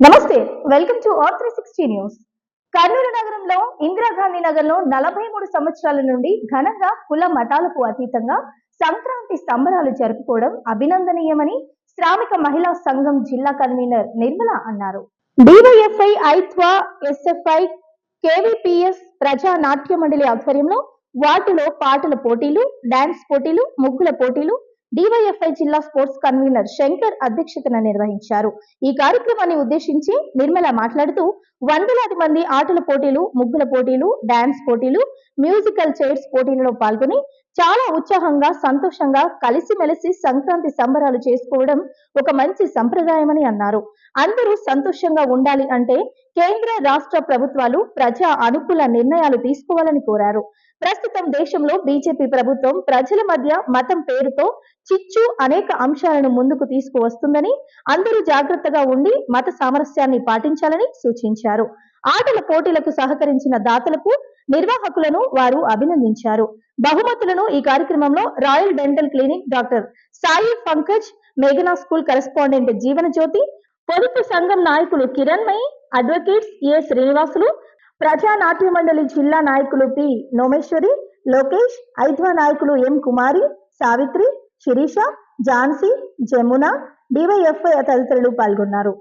నమస్తే welcome to R three sixty news Kurnool నగరంలో ఇందిరాగాంధీ నగర్లో నలభై మూడు సంవత్సరాల నుండి ఘనంగా కుల మతాలకు అతీతంగా సంక్రాంతి సంబరాలు జరుపుకోవడం అభినందనీయమని శ్రామిక మహిళా సంఘం జిల్లా కన్వీనర్ నిర్మల అన్నారు. డివైఎఫ్ఐ ఐత్వా ఎస్ఎఫ్ఐ కేవీపీఎస్ ప్రజా నాట్య మండలి ఆధ్వర్యంలో వాటిలో పాటల పోటీలు డాన్స్ పోటీలు ముగ్గుల పోటీలు డివైఎఫ్ఐ జిల్లా స్పోర్ట్స్ కన్వీనర్ శంకర్ అధ్యక్షతన నిర్వహించారు. ఈ కార్యక్రమాన్ని ఉద్దేశించి నిర్మల మాట్లాడుతూ వందలాది మంది ఆటల పోటీలు ముగ్గుల పోటీలు డాన్స్ పోటీలు మ్యూజికల్ చైర్స్ పోటీలలో పాల్గొని చాలా ఉత్సాహంగా సంతోషంగా కలిసిమెలిసి సంక్రాంతి సంబరాలు చేసుకోవడం ఒక మంచి సంప్రదాయమని అన్నారు. అందరూ సంతోషంగా ఉండాలి అంటే కేంద్ర రాష్ట్ర ప్రభుత్వాలు ప్రజా అనుకూల నిర్ణయాలు తీసుకోవాలని కోరారు. ప్రస్తుతం దేశంలో బీజేపీ ప్రభుత్వం ప్రజల మధ్య మతం పేరుతో చిచ్చు అనేక అంశాలను ముందుకు తీసుకువస్తుందని అందరూ జాగ్రత్తగా ఉండి మత సామరస్యాన్ని పాటించాలని సూచించారు. ఆటల పోటీలకు సహకరించిన దాతలకు నిర్వాహకులను వారు అభినందించారు. బహుమతులను ఈ కార్యక్రమంలో royal dental clinic doctor Sai Pankaj మేఘనా స్కూల్ కరెస్పాండెంట్ జీవన జ్యోతి పొదుపు సంఘం నాయకులు కిరణ్మయి అడ్వకేట్స్ ఏ శ్రీనివాసులు ప్రజా నాట్య మండలి జిల్లా నాయకులు పి నోమేశ్వరి లోకేష్ ఐద్వా నాయకులు ఎం కుమారి సావిత్రి శిరీష ఝాన్సీ జమున డివైఎఫ్ఐ తదితరులు పాల్గొన్నారు.